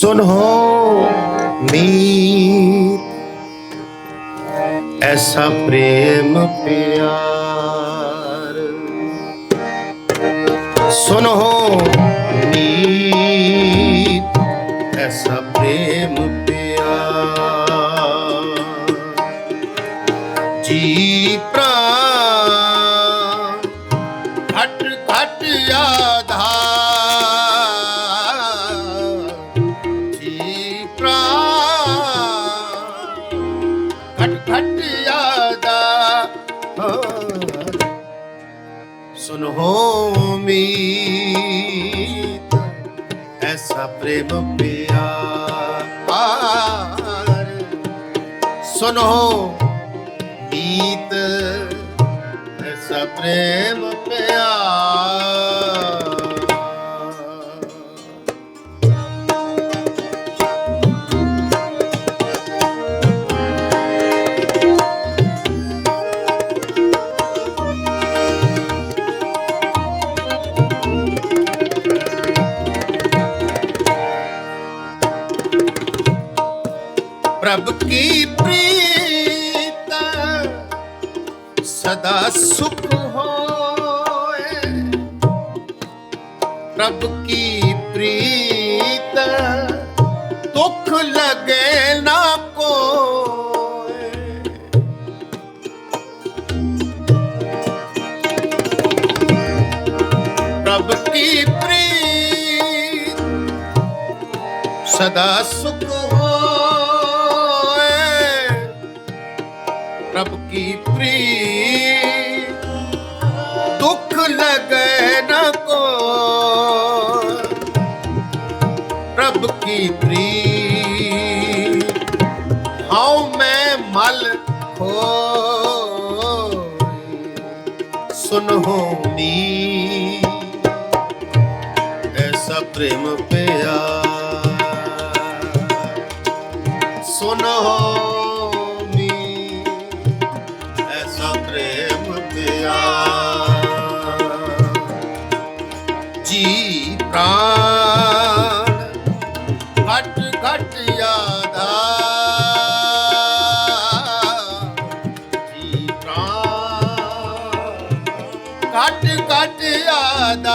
ਸੁਨੋ ਮੀਤ ਐਸਾ ਪ੍ਰੇਮ ਪਿਆਰ ਸੁਨੋ ਆਧਾਰ ਮੀਤ ਐਸਾ ਪ੍ਰੇਮ ਪਿਆਰ ਸੁਨੋ ਮੀਤ ਐਸਾ ਪ੍ਰੇਮ ਪ੍ਰਭ ਕੀ ਪ੍ਰੀਤ? ਸਦਾ ਸੁਖ ਹੋਏ। ਪ੍ਰਭ ਕੀ ਪ੍ਰੀਤ? ਦੁੱਖ ਲਗੇ ਨਾ ਕੋਏ। ਪ੍ਰਭ ਕੀ ਪ੍ਰੀਤ? ਸਦਾ ਪ੍ਰਭ ਕੀ ਪ੍ਰੀਤ? ਹਉ ਮੈਂ ਮਲ ਖੋ ਸੁਨੋ ਨੀ ਐਸਾ ਪ੍ਰੇਮ ਪਿਆਰ ਘਟ ਘਟ ਯਾਦਾ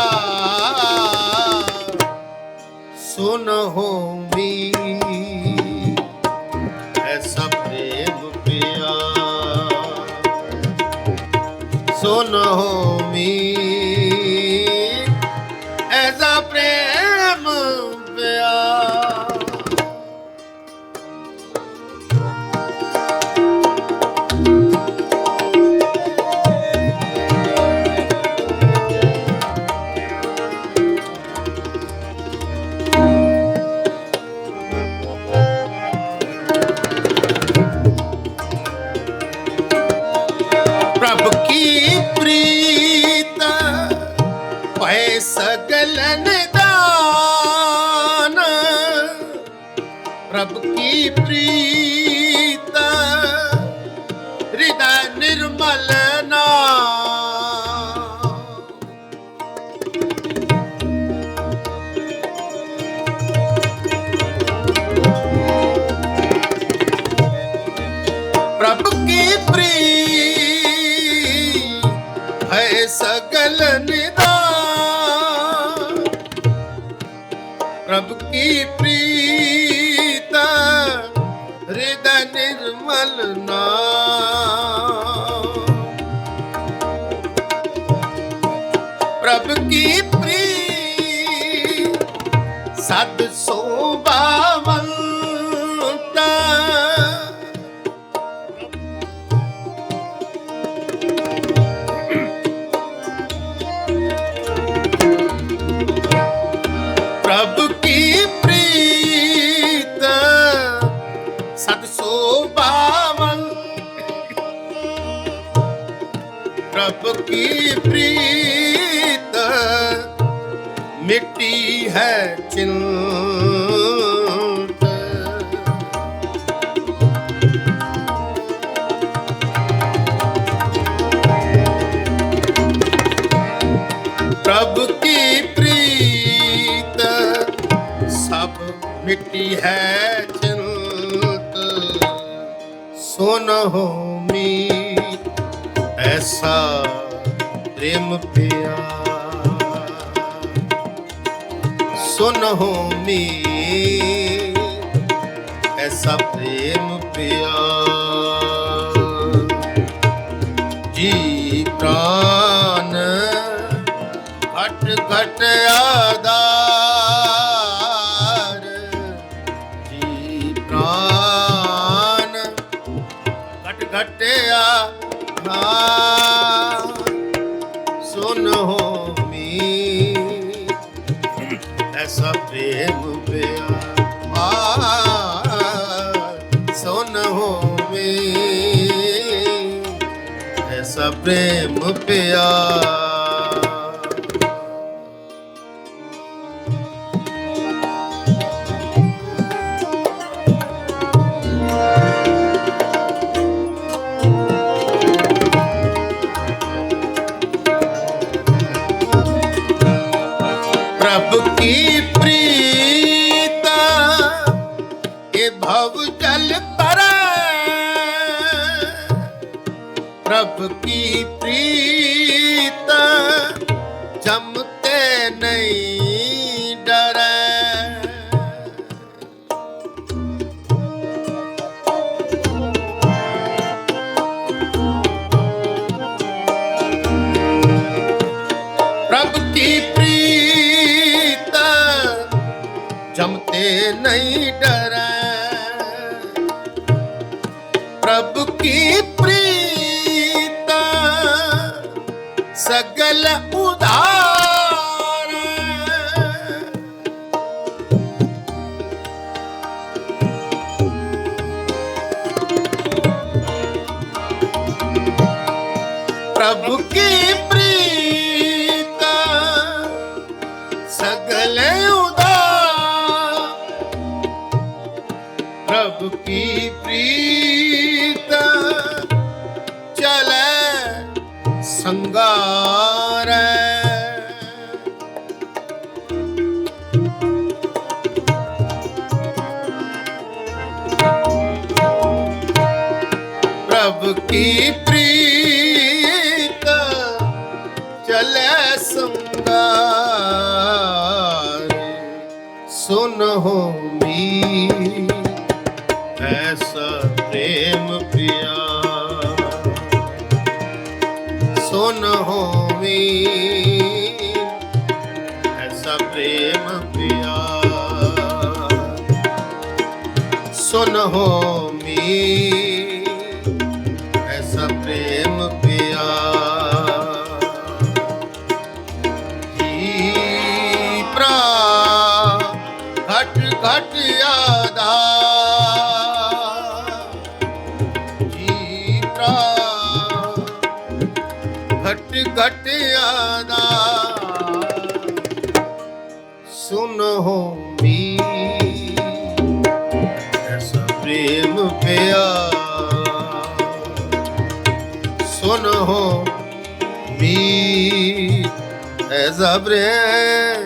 ਸੁਨ ਹੋਮੀ ਐਸਾ ਪ੍ਰੇਮ ਪਿਆਰ। ਸੁਨ ਹੋਮੀ ਪ੍ਰੀਤ ਭੈ ਸਗਲ ਨਿਦਾਨ ਪ੍ਰਭ ਕੀ ਪ੍ਰੀਤ ਪ੍ਰਭ ਕੀ ਪ੍ਰੀਤ ਹਿਰਦੈ ਨਿਰਮਲ ਨਾਮ ਪ੍ਰਭ ਕੀ ਪ੍ਰੀਤ? ਮਿੱਟੀ ਹੈ ਚਿੰਤ। ਪ੍ਰਭ ਕੀ ਪ੍ਰੀਤ? ਸਭ ਮਿੱਟੀ ਹੈ ਚਿੰਤ। ਸੁਨ ਐਸਾ ਪ੍ਰੇਮ ਪਿਆ ਸੁਨ ਹੋਮੀ ਐਸਾ ਪ੍ਰੇਮ ਪਿਆ ਜੀ ਪ੍ਰਾਨ ਘਟ ਘਟ ਆਦਾਰ ਜੀ ਪ੍ਰਾਨ ਘਟ ਘਟ ਆਧਾਰ। ਪ੍ਰੇਮ ਪਿਆ ਪ੍ਰਭ ਕੀ ਪ੍ਰੀ ਨਹੀਂ ਡਰੈ। ਪ੍ਰਭ ਕੀ ਪ੍ਰੀਤ ਸਗਲ ਉਦਾਰ ਪ੍ਰਭ ਕੀ ਪ੍ਰੀਤ ਸੁਨ ਹੋਮੀ ਐਸਾ ਪ੍ਰੇਮ ਪਿਆ ਸੁਨ ਹੋਮੀ ਪ੍ਰੇਮ ਪਿਆ। ਸੁਨ ਹੋ ਮੀ ਐਸਾ ਪ੍ਰੇਮ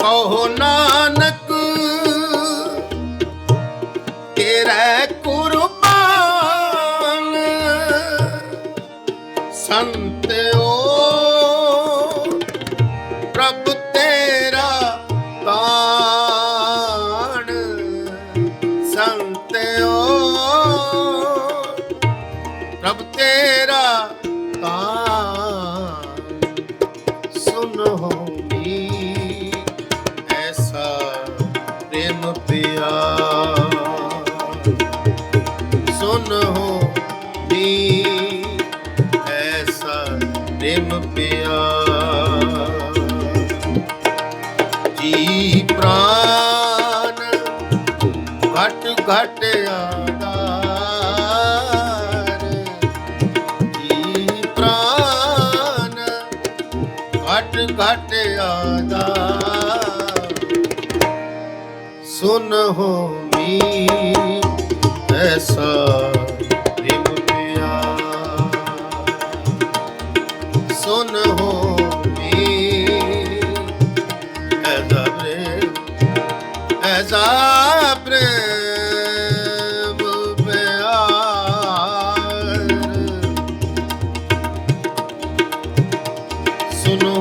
ਕਹੋ ਨਾਨਕ ਤੇਰੇ ਮੀ ਐਸਾ ਪ੍ਰੇਮ ਪਿਆ ਜੀ ਪ੍ਰਾਨ ਘਟ ਘਟ ਆਦਾਰ ਜੀ ਪ੍ਰਾਨ ਘਟ ਘਟ ਆਦਾਰ ਸੁਨ ਹੋ ਐਸਾ ਪ੍ਰੇਮ ਪਿਆਰ। ਸੁਨੋ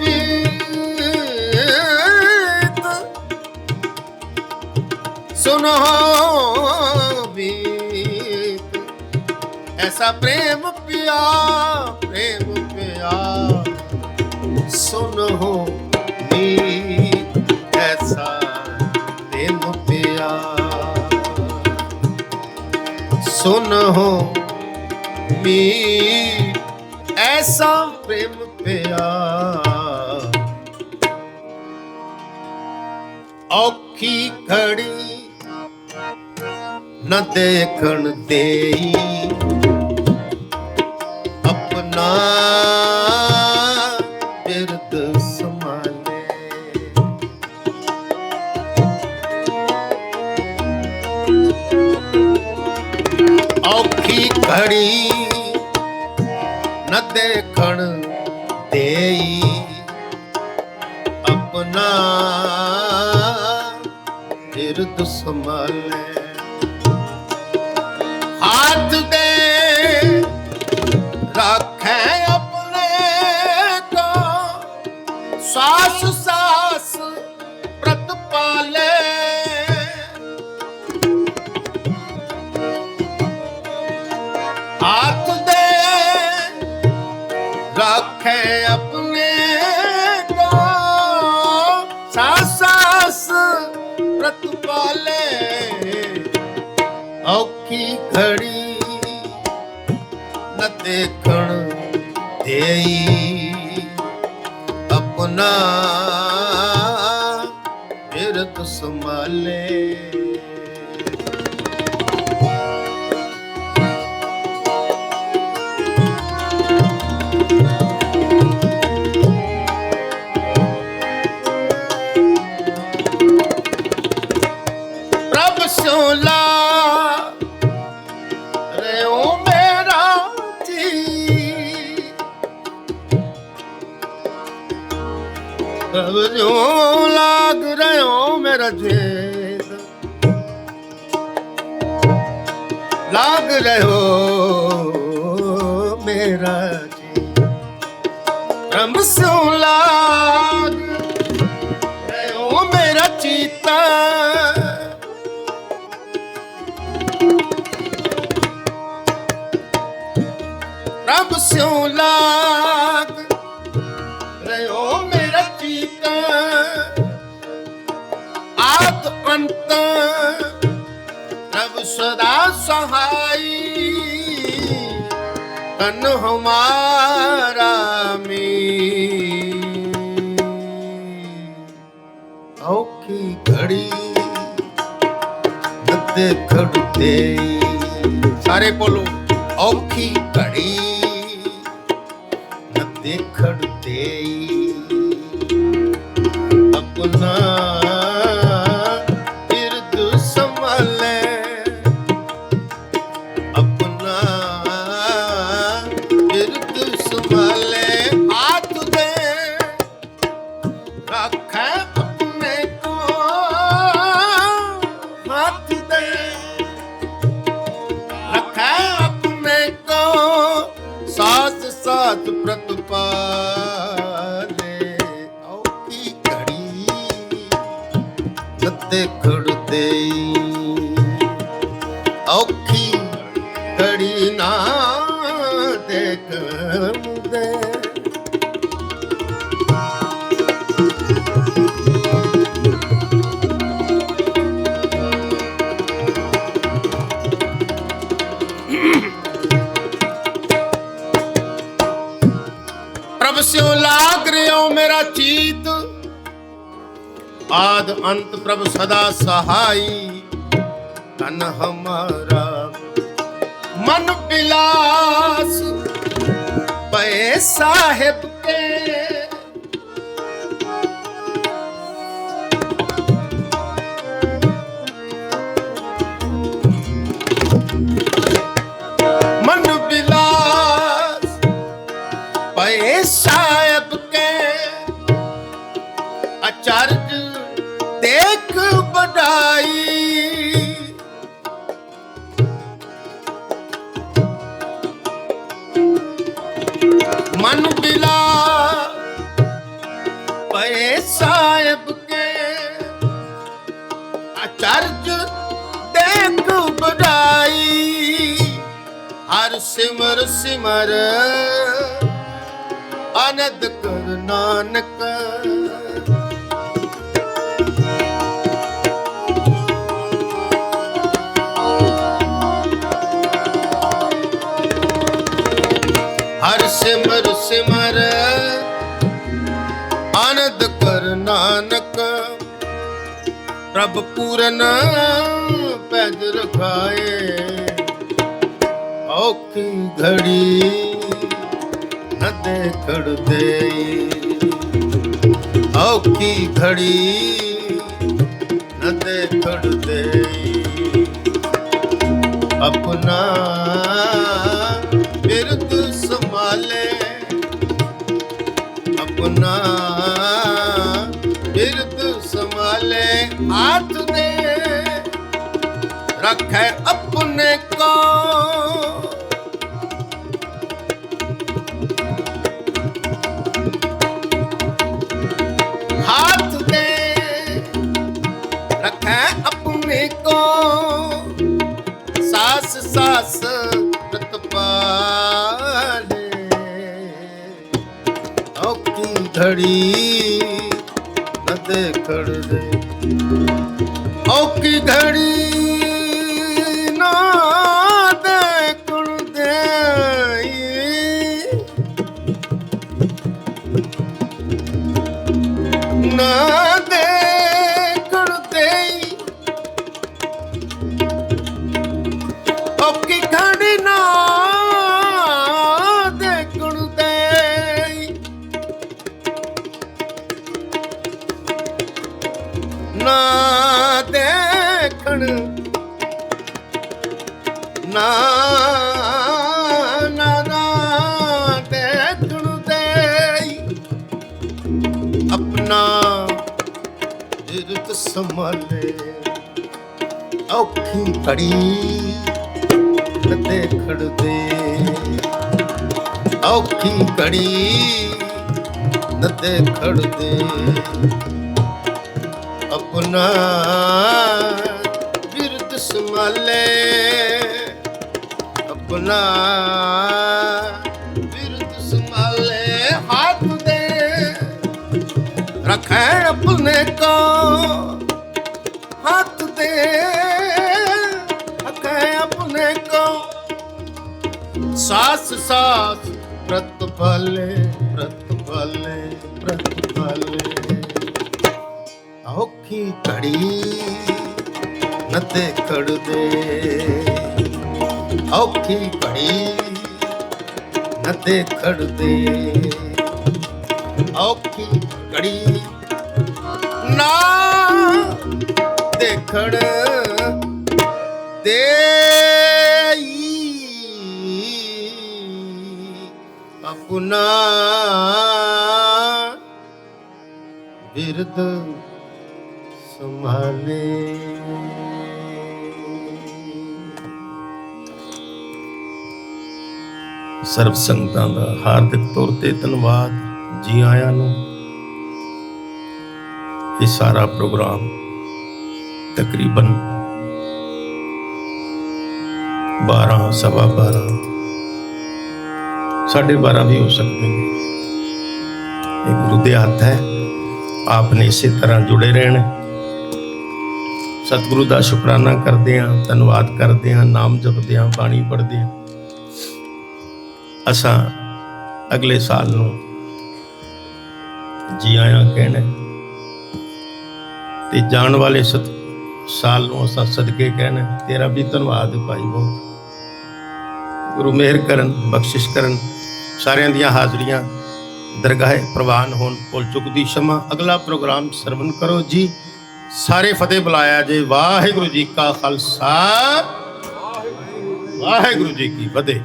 ਵੀਤ ਸੁਨੋ ਵੀਤ ਐਸਾ ਪ੍ਰੇਮ ਪਿਆ ਪ੍ਰੇਮ ਪਿਆ। ਸੁਨੋ ਸੁਨੋ ਮੀ ਐਸਾ ਪ੍ਰੇਮ ਪਿਆ ਔਖੀ ਘੜੀ ਨ ਦੇਖਣ ਦੇਈ। ਆਪਣਾ ਘੜੀ ਨ ਦੇਖਣ ਦੇਈ ਆਪਣਾ ਹਿਰਦ ਸੰਭਾਲੇ ਹੱਥ ਦੇ ਨ ਦੇਖਣ ਦੇਈ ਆਪਣਾ ਬਿਰਤ ਸੰਭਾਲੇ। ਪ੍ਰਭ ਜੋ ਲਾਗ ਰਿਓ ਮੇਰਾ ਜੀ ਲਾਗ ਰਿਓ ਸਦਾ ਸਹਾਈ ਤਨ ਹਮਾਰਾ ਮੀ ਔਖੀ ਘੜੀ ਨੱਦੇ ਖੜਦੇ ਸਾਰੇ ਬੋਲੋ ਔਖੀ ਘੜੀ ਨੱਦੇ ਖੜਦੇ ਆਪਣਾ ਔਖੀ ਆਦ ਅੰਤ ਪ੍ਰਭ ਸਦਾ ਸਹਾਈ। ਤਨ ਹਮਾਰਾ ਮਨ ਬਿਲਾਸ। ਪਏ ਸਾਹਿਬ ਕੇ ਅਚਰਜ ਦੇਖ ਬੜਾਈ ਹਰ ਸਿਮਰ ਸਿਮਰ, ਅਨੰਦ ਕਰ ਨਾਨਕ। ਹਰ ਸਿਮਰ ਸਿਮਰ ਆਨੰਦ ਕਰ ਨਾਨਕ। ਪ੍ਰਭ ਪੂਰਨ ਪੈਜ ਰਖਾਏ। ਔਖੀ ਘੜੀ ਨਦੇ ਖੜਦੇ ਔਖੀ ਘੜੀ ਨਦੇ ਖੜਦੇ ਆਪਣਾ ਬਿਰਦ ਸੰਭਾਲੇ। ਆਪਣਾ ਆਤ ਦੇ ਰੱਖੇ ਆਪਣੇ ਕੋ। ਹੱਥ ਦੇ ਰੱਖੇ ਆਪਣੇ ਕੋ। ਸਾਸ ਸਾਸ ਰਤਪਾਲੇ ਔਕੀ ਧੜੀ ਨਦੇ ਔਕੀ ਘੜੀ ਨਾ ਦੇਖਣ, ਨਾ ਨਾ ਨਾ ਦੇਖਣ ਦੇਈ ਆਪਣਾ ਇਰਤ ਸੰਭਾਲੇ, ਔਖੀ ਘੜੀ ਨਦੇ ਖੜਦੇ ਔਖੀ ਘੜੀ ਨਦੇ ਖੜਦੇ ਆਪਣਾ ਬਿਰਦ ਸਮਾਲੇ ਆਪਣਾ ਬਿਰਦ ਸਮਾਲੇ ਹੱਥ ਦੇ ਰੱਖੇ ਆਪਣੇ ਕੋ ਹੱਥ ਦੇ ਰੱਖੈ ਆਪਣੇ ਕੋ ਸਾਸ ਸਾਸ ਪ੍ਰਤਫਲੇ ਪ੍ਰਤਫਲੇ। ਦੇ ਖੜ ਦੇ ਔਖੀ ਪੜੀ ਨਦੇ ਦੇਖਣ ਦੇ ਔਖੀ ਘੜੀ ਨਾ ਦੇਖਣ ਦੇ ਆਪਣਾ ਬਿਰਦ ਸੰਭਾਲੇ। ਸਰਬ ਸੰਗਤਾਂ ਦਾ ਹਾਰਦਿਕ ਤੌਰ ਤੇ ਧੰਨਵਾਦ ਜੀ ਆਇਆਂ ਨੂੰ। ਇਹ ਸਾਰਾ ਪ੍ਰੋਗਰਾਮ ਤਕਰੀਬਨ 12 ਸਵਾ 12 ਸਾਢੇ 12 ਵੀ ਹੋ ਸਕਦੇ ਨੇ। ਇਹ ਗੁਰੂ ਦੇ ਹੱਥ ਹੈ। ਆਪ ਨੇ ਇਸੇ ਤਰ੍ਹਾਂ ਜੁੜੇ ਰਹਿਣ। ਸਤਿਗੁਰੂ ਦਾ ਸ਼ੁਕਰਾਨਾ ਕਰਦੇ ਹਾਂ, ਧੰਨਵਾਦ ਕਰਦੇ ਹਾਂ, ਨਾਮ ਜਪਦੇ ਹਾਂ, ਬਾਣੀ ਪੜ੍ਹਦੇ ਹਾਂ। ਅਸਾਂ ਅਗਲੇ ਸਾਲ ਨੂੰ ਜੀ ਆਇਆਂ ਕਹਿਣਾ ਹੈ। ਤੇ ਜਾਣ ਵਾਲੇ ਸਤ ਸਾਲ ਨੂੰ ਅਸਾਂ ਸਦਕੇ ਕਹਿਣਾ ਤੇਰਾ ਵੀ ਧੰਨਵਾਦ ਭਾਈ ਬਹੁਤ। ਗੁਰੂ ਮਿਹਰ ਕਰਨ, ਬਖਸ਼ਿਸ਼ ਕਰਨ, ਸਾਰਿਆਂ ਦੀਆਂ ਹਾਜ਼ਰੀਆਂ, ਦਰਗਾਹ ਪ੍ਰਵਾਨ ਹੋਣ, ਭੁੱਲ ਚੁੱਕਦੀ ਸ਼ਮਾ। ਅਗਲਾ ਪ੍ਰੋਗਰਾਮ ਸਰਵਨ ਕਰੋ ਜੀ। ਸਾਰੇ ਫਤਿਹ ਬੁਲਾਇਆ ਜੇ। ਵਾਹਿਗੁਰੂ ਜੀ ਕਾ ਖਾਲਸਾ। ਵਾਹਿਗੁਰੂ ਜੀ ਕੀ ਫਤਿਹ।